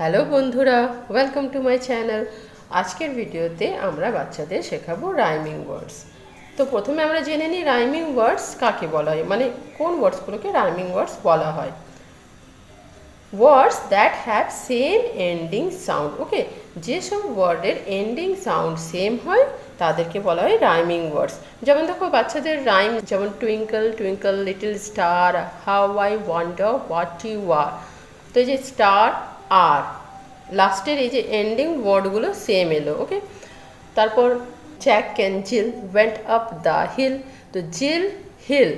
Hello বন্ধুরা welcome to my channel আজকের ভিডিওতে আমরা বাচ্চাদের শেখাবো রাইমিং ওয়ার্ডস তো প্রথমে আমরা জেনে নিই রাইমিং ওয়ার্ডস কাকে বলা হয় মানে কোন ওয়ার্ডসগুলোকে রাইমিং ওয়ার্ডস বলা হয়। Words that have same ending sound okay যেসব ওয়ার্ডের এন্ডিং সাউন্ড সেম হয়, তাদেরকে বলা হয় রাইমিং ওয়ার্ডস যেমন দেখো, বাচ্চাদের রাইম যেমন twinkle twinkle little star how I wonder what you are তো এই যে স্টার আর লাস্টের এই যে এন্ডিং ওয়ার্ডগুলো সেম এলো ওকে তারপর Jack can Jill went up the hill তো জিল হিল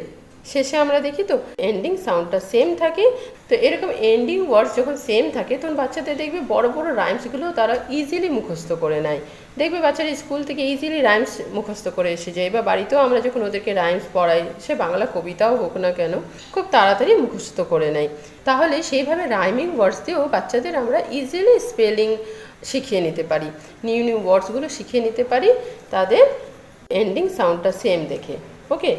শেষে আমরা দেখি তো এন্ডিং সাউন্ডটা সেম থাকে। তো এরকম এন্ডিং ওয়ার্ডস যখন সেম থাকে, তখন বাচ্চাদের দেখবে বড় বড় রাইমসগুলো তারা ইজিলি মুখস্থ করে নেয়। দেখবে বাচ্চারা স্কুল থেকে ইজিলি রাইমস মুখস্থ করে এসে যায়। বা বাড়িতেও আমরা যখন ওদেরকে রাইমস পড়াই, সে বাংলা কবিতাও হোক না কেন, খুব তাড়াতাড়ি মুখস্থ করে নেয়। তাহলে সেইভাবে রাইমিং ওয়ার্ডস দিয়েও বাচ্চাদের আমরা ইজিলি স্পেলিং শিখিয়ে নিতে পারি। নিউ নিউ ওয়ার্ডসগুলো শিখিয়ে নিতে পারি, তাদের এন্ডিং সাউন্ডটা সেম দেখে। ওকে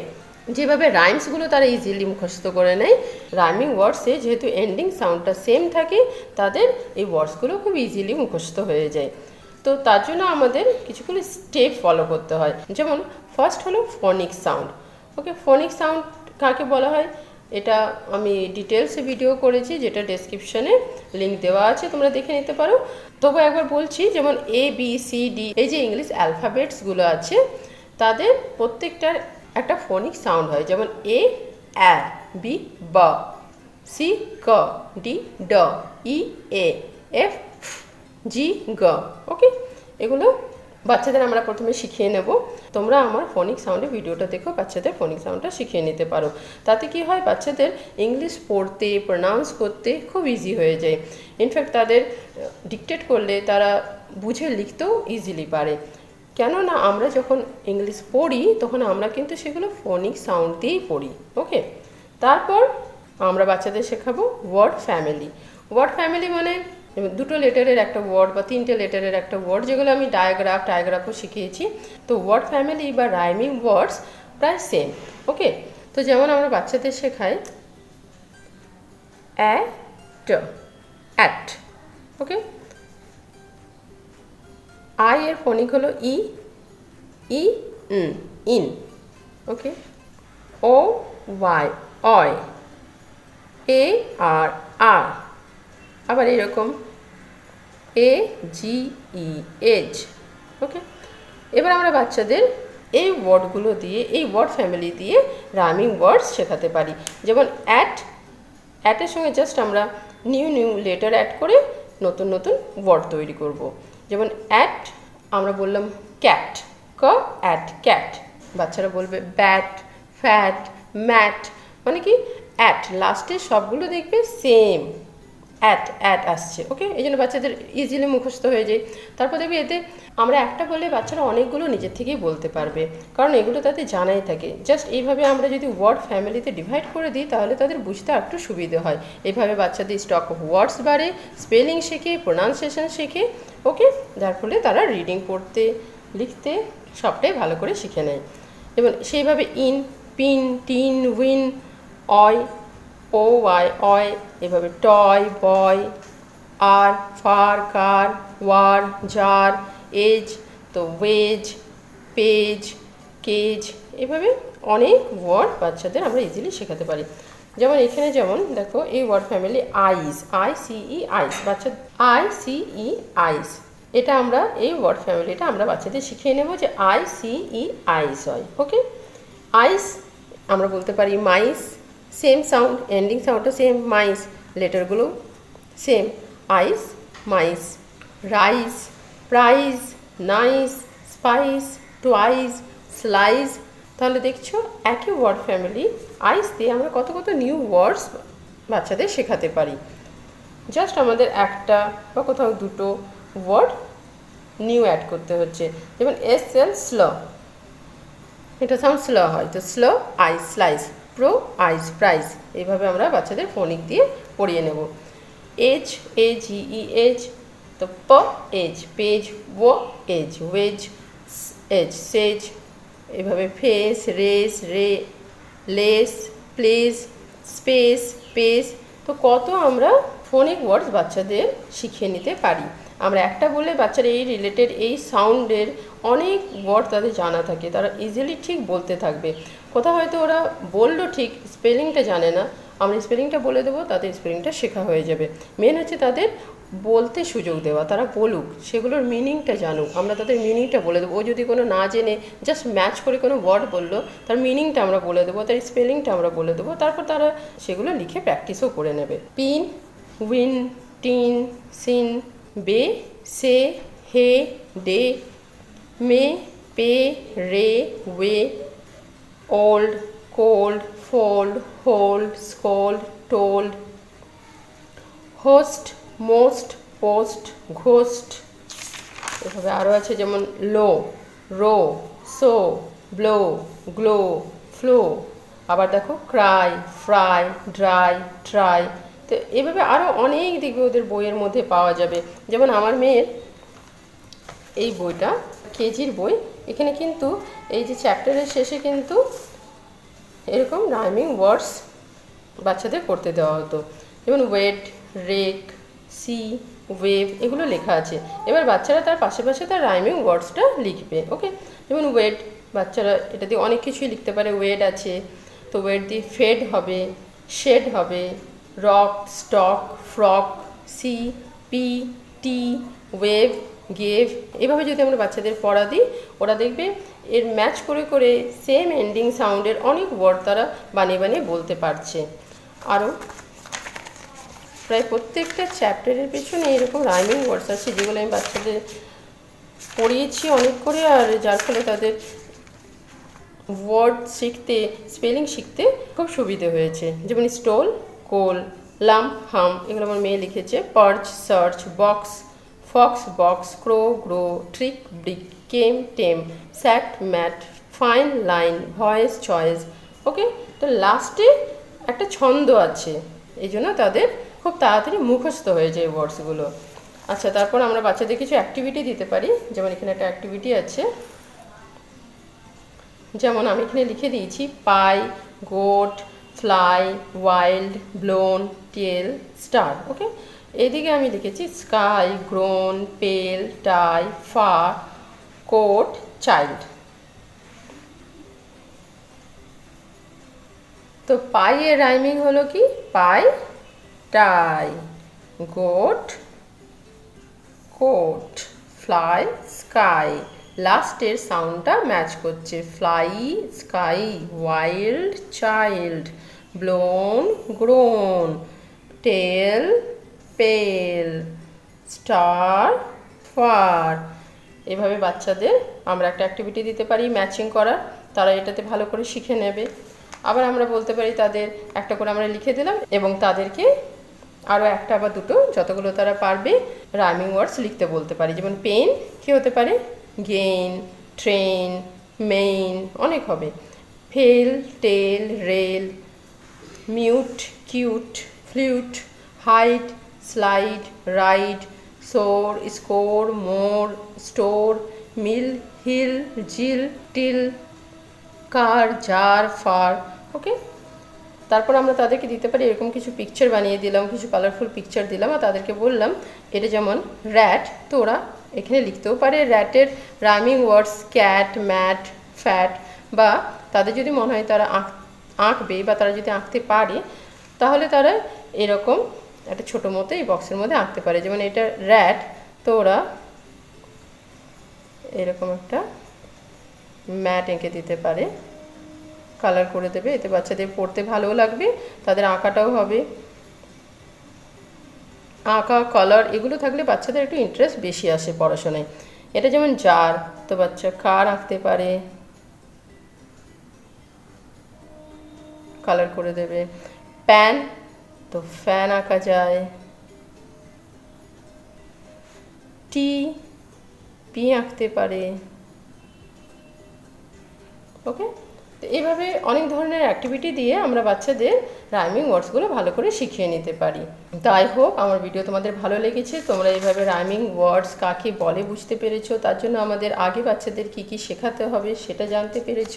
যেভাবে রাইমসগুলো তারা ইজিলি মুখস্থ করে নেয় রাইমিং ওয়ার্ডসে যেহেতু এন্ডিং সাউন্ডটা সেম থাকে, তাদের এই ওয়ার্ডসগুলো খুব ইজিলি মুখস্থ হয়ে যায়। তো তার জন্য আমাদের কিছুগুলো স্টেপ ফলো করতে হয়। যেমন ফার্স্ট হলো ফনিক সাউন্ড ওকে ফনিক সাউন্ড কাকে বলা হয়? এটা আমি ডিটেলসে ভিডিও করেছি, যেটা ডেসক্রিপশনে লিঙ্ক দেওয়া আছে, তোমরা দেখে নিতে পারো। তবু একবার বলছি, যেমন এ বি সি ডি এই যে ইংলিশ অ্যালফাবেটসগুলো আছে, তাদের প্রত্যেকটার একটা ফোনিক সাউন্ড হয়, যেমন এ, অ্যা, বি, ব, সি, ক, ডি, ড, ই, এ, এফ জি, গ, ওকে? এগুলো বাচ্চাদের আমরা প্রথমে শিখিয়ে নেব। তোমরা আমার ফোনিক সাউন্ডে ভিডিওটা দেখো, বাচ্চাদের ফোনিক সাউন্ডটা শিখিয়ে নিতে পারো। তাতে কি হয়, বাচ্চাদের ইংলিশ পড়তে প্রনাউন্স করতে খুব ইজি হয়ে যায়। ইনফ্যাক্ট তাদের ডিকটেট করলে তারা বুঝে লিখতেও ইজিলি পারে। কেননা আমরা যখন ইংলিশ পড়ি, তখন আমরা কিন্তু সেগুলো ফোনিক সাউন্ড দিয়েই পড়ি ওকে তারপর আমরা বাচ্চাদের শেখাবো ওয়ার্ড ফ্যামিলি ওয়ার্ড ফ্যামিলি মানে দুটো লেটারের একটা ওয়ার্ড বা তিনটে লেটারের একটা ওয়ার্ড যেগুলো আমি ডায়াগ্রাফ টায়াগ্রাফও শিখিয়েছি। তো ওয়ার্ড ফ্যামিলি বা রাইমিং ওয়ার্ডস প্রায় সেম ওকে তো যেমন আমরা বাচ্চাদের শেখাই অ্যাট অ্যাট ওকে আই এর ফনিক হলো ই ই ইন ওকে ও ওয়াই অয় এ আর আর আবার এরকম এ জি ই এজ ওকে এবার আমরা বাচ্চাদের এই ওয়ার্ডগুলো দিয়ে, এই ওয়ার্ড ফ্যামিলি দিয়ে রামিং ওয়ার্ডস শেখাতে পারি। যেমন অ্যাট অ্যাটের সঙ্গে জাস্ট আমরা নিউ নিউ লেটার অ্যাড করে নতুন নতুন ওয়ার্ড তৈরি করব। যেমন অ্যাট আমরা বললাম ক্যাট ক অ্যাট ক্যাট বাচ্চারা বলবে ব্যাট ফ্যাট ম্যাট মানে কি? অ্যাট লাস্টে সবগুলো দেখবে সেম অ্যাট অ্যাট আসছে ওকে এই জন্য বাচ্চাদের ইজিলি মুখস্থ হয়ে যায়। তারপর দেখবি এতে আমরা একটা বললে বাচ্চারা অনেকগুলো নিজের থেকেই বলতে পারবে, কারণ এগুলো তাদের জানাই থাকে। জাস্ট এইভাবে আমরা যদি ওয়ার্ড ফ্যামিলিতে ডিভাইড করে দিই, তাহলে তাদের বুঝতে একটু সুবিধে হয়। এইভাবে বাচ্চাদের স্টক অফ ওয়ার্ডস বাড়ে স্পেলিং শেখে প্রোনাউন্সিয়েশন শেখে ওকে যার ফলে তারা রিডিং পড়তে, লিখতে সবটাই ভালো করে শিখে নেয়। এবং সেইভাবে ইন পিন টিন উইন অয় ও ওয়াই অয় এভাবে টয় বয় আর far car war jar age তো ওয়েজ পেজ কেজ এভাবে অনেক ওয়ার্ড বাচ্চাদের আমরা ইজিলি শেখাতে পারি। যেমন এখানে যেমন, দেখো, এই ওয়ার্ড ফ্যামিলি আইস আই সিই আইস বাচ্চা আই সিই আইস এটা আমরা, এই ওয়ার্ড ফ্যামিলিটা আমরা বাচ্চাদের শিখিয়ে নেব যে আই সিই আইস হয় ওকে আইস আমরা বলতে পারি মাইস সেম সাউন্ড এন্ডিং সাউন্ডটা same mice লেটারগুলো same ice mice rice prize nice spice twice slice তাহলে দেখছ একই ওয়ার্ড ফ্যামিলি আইস দিয়ে আমরা কত কত নিউ ওয়ার্ডস বাচ্চাদের শেখাতে পারি। জাস্ট আমাদের একটা বা কোথাও দুটো ওয়ার্ড নিউ অ্যাড করতে হচ্ছে। যেমন এস এল স্লো এটা সাউন্ড স্লো হয়, তো slow ice slice pro ice price এইভাবে আমরা বাচ্চাদের ফোনিক দিয়ে পড়িয়ে নেব। As a G E age তো প এজ পেজ ও এজ ওয়েজ এজ সেজ এভাবে face race ray lace place space pace তো কত আমরা ফোনিক ওয়ার্ডস বাচ্চাদের শিখিয়ে নিতে পারি? আমরা একটা বলে বাচ্চারা এই রিলেটেড এই সাউন্ডের অনেক ওয়ার্ড তাদের জানা থাকে। তারা ইজিলি ঠিক বলতে থাকবে। কোথাও হয়তো ওরা বলল ঠিক, স্পেলিংটা জানে না। আমরা স্পেলিংটা বলে দেবো, তাদের স্পেলিংটা শেখা হয়ে যাবে। মেন হচ্ছে তাদের বলতে সুযোগ দেওয়া, তারা বলুক, সেগুলোর মিনিংটা জানুক। আমরা তাদের মিনিংটা বলে দেবো। ও যদি কোনো না জেনে জাস্ট ম্যাচ করে কোনো ওয়ার্ড বলল, তার মিনিংটা আমরা বলে দেবো, তার স্পেলিংটা আমরা বলে দেবো, তারপর তারা সেগুলো লিখে প্র্যাকটিসও করে নেবে। Pin win tin sin bay say hay day may pay ray way old, cold, fold, hold, scold, told, host, most, post, ghost. এভাবে আরও আছে যেমন low row so blow glow flow. আবার দেখো ক্রাই ফ্রাই ড্রাই ট্রাই। তো এভাবে আরও অনেক দিকে ওদের বইয়ের মধ্যে পাওয়া যাবে। যেমন আমার মেয়ের এই বইটা কেজির বই। এখানে কিন্তু এই যে চ্যাপ্টারের শেষে কিন্তু এরকম রাইমিং ওয়ার্ডস বাচ্চাদের করতে দেওয়া হতো। যেমন ওয়েট রেক সি ওয়েভ এগুলো লেখা আছে। এবার বাচ্চারা তার পাশে পাশে তার রাইমিং ওয়ার্ডসটা লিখবে ওকে যেমন ওয়েট বাচ্চারা এটা দিয়ে অনেক কিছুই লিখতে পারে। ওয়েট আছে, তো ওয়েট দিয়ে ফেড হবে শেড হবে rock stock frock sea pea tea wave gave এভাবে যদি আমরা বাচ্চাদের পড়া দিই, ওরা দেখবে এর ম্যাচ করে করে সেম এন্ডিং সাউন্ডের অনেক ওয়ার্ড তারা বানিয়ে বানিয়ে বলতে পারছে। আরও প্রায় প্রত্যেকটা চ্যাপ্টারের পেছনে এরকম রাইমিং ওয়ার্ডস আছে যেগুলো আমি বাচ্চাদের পড়িয়েছি অনেক করে, আর যার ফলে তাদের ওয়ার্ড শিখতে স্পেলিং শিখতে খুব সুবিধে হয়েছে। যেমন স্টোল কোল লাম হাম এগুলো আমার মেয়ে লিখেছে perch search box fox box crow grow trick brick came tame sat mat fine line voice choice okay তো লাস্টে একটা ছন্দ আছে, এই জন্য তাদের খুব তাড়াতাড়ি মুখস্থ হয়ে যায় ওয়ার্ডসগুলো আচ্ছা তারপর আমরা বাচ্চাদের কিছু অ্যাক্টিভিটি দিতে পারি, যেমন এখানে একটা অ্যাক্টিভিটি আছে। যেমন আমি এখানে লিখে দিয়েছি pie goat fly wild blown tail star okay এদিকে আমি লিখেছি স্কাই, গ্রোন, পেল, টাই, ফা, কোট, চাইল্ড। তো পাই এর রাইমিং হলো কি? Pie, tie, goat, coat, fly, sky. লাস্টের সাউন্ডটা ম্যাচ করছে। Fly, sky, wild, child, blown, grown, tail pale. Star far. এভাবে বাচ্চাদের আমরা একটা অ্যাক্টিভিটি দিতে পারি ম্যাচিং করার। তারা এটাতে ভালো করে শিখে নেবে। আবার আমরা বলতে পারি তাদের একটা করে আমরা লিখে দিলাম এবং তাদেরকে আরও একটা বা দুটো যতগুলো তারা পারবে রাইমিং ওয়ার্ডস লিখতে বলতে পারি। যেমন পেন কী হতে পারে? গেইন ট্রেন মেইন অনেক হবে। Fail tail rail mute cute flute height slide ride sore score more store mill hill Jill till car jar far okay তারপর আমরা তাদেরকে দিতে পারি, এরকম কিছু পিকচার বানিয়ে দিলাম, কিছু কালারফুল পিকচার দিলাম, আর তাদেরকে বললাম, এটা যেমন র্যাট তো ওরা এখানে লিখতেও পারে র্যাটের rhyming words cat mat fat বা তাদের যদি মনে হয় তারা আঁক, আঁকবে বা তারা যদি আঁকতে পারে, তাহলে তারা এরকম একটা ছোটো মতো এই বক্সের মধ্যে আঁকতে পারে। যেমন এটা র্যাট তো ওরা এরকম একটা ম্যাট এঁকে দিতে পারে। কালার করে দেবে। এতে বাচ্চাদের পড়তে ভালোও লাগবে, তাদের আঁকাটাও হবে। আঁকা কালার এগুলো থাকলে বাচ্চাদের একটু ইন্টারেস্ট বেশি আসে পড়াশোনায়। এটা যেমন জার তো বাচ্চা কার আঁকতে পারে? কালার করে দেবে। প্যান তো ফ্যান আঁকা যায়। টি পি আঁকতে পারে। ওকে তো এইভাবে অনেক ধরনের অ্যাক্টিভিটি দিয়ে আমরা বাচ্চাদের রাইমিং ওয়ার্ডসগুলো ভালো করে শিখিয়ে নিতে পারি। তো আই হোপ আমার ভিডিও তোমাদের ভালো লেগেছে। তোমরা এইভাবে রাইমিং ওয়ার্ডস কাকে বলে বুঝতে পেরেছ? তার জন্য আমাদের আগে বাচ্চাদের কি কি শেখাতে হবে সেটা জানতে পেরেছ।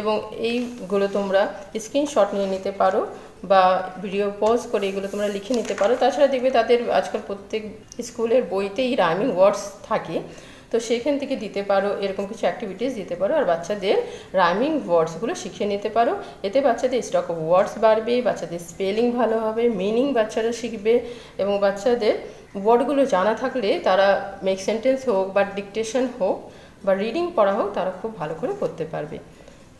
এবং এইগুলো তোমরা স্ক্রিনশট নিয়ে নিতে পারো। বা ভিডিও পজ করে এগুলো তোমরা লিখে নিতে পারো। তাছাড়া দেখবে তাদের আজকাল প্রত্যেক স্কুলের বইতেই রাইমিং ওয়ার্ডস থাকে। তো সেখান থেকে দিতে পারো, এরকম কিছু অ্যাক্টিভিটিস দিতে পারো। আর বাচ্চাদের রাইমিং ওয়ার্ডসগুলো শিখিয়ে নিতে পারো। এতে বাচ্চাদের স্টক অফ ওয়ার্ডস বাড়বে, বাচ্চাদের স্পেলিং ভালো হবে মিনিং বাচ্চারা শিখবে এবং বাচ্চাদের ওয়ার্ডগুলো জানা থাকলে তারা মেক সেন্টেন্স হোক বা ডিকটেশন হোক বা রিডিং পড়া হোক, তারা খুব ভালো করে করতে পারবে।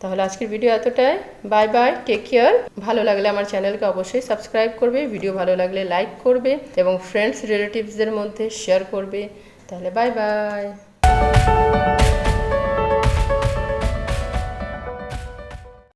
তাহলে আজকের ভিডিও এতটাই। বাই বাই টেক কেয়ার ভালো লাগলে আমার চ্যানেলকে অবশ্যই সাবস্ক্রাইব করবে ভিডিও ভালো লাগলে লাইক করবে এবং ফ্রেন্ডস রিলেটিভসদের মধ্যে শেয়ার করবে। তাহলে বাই বাই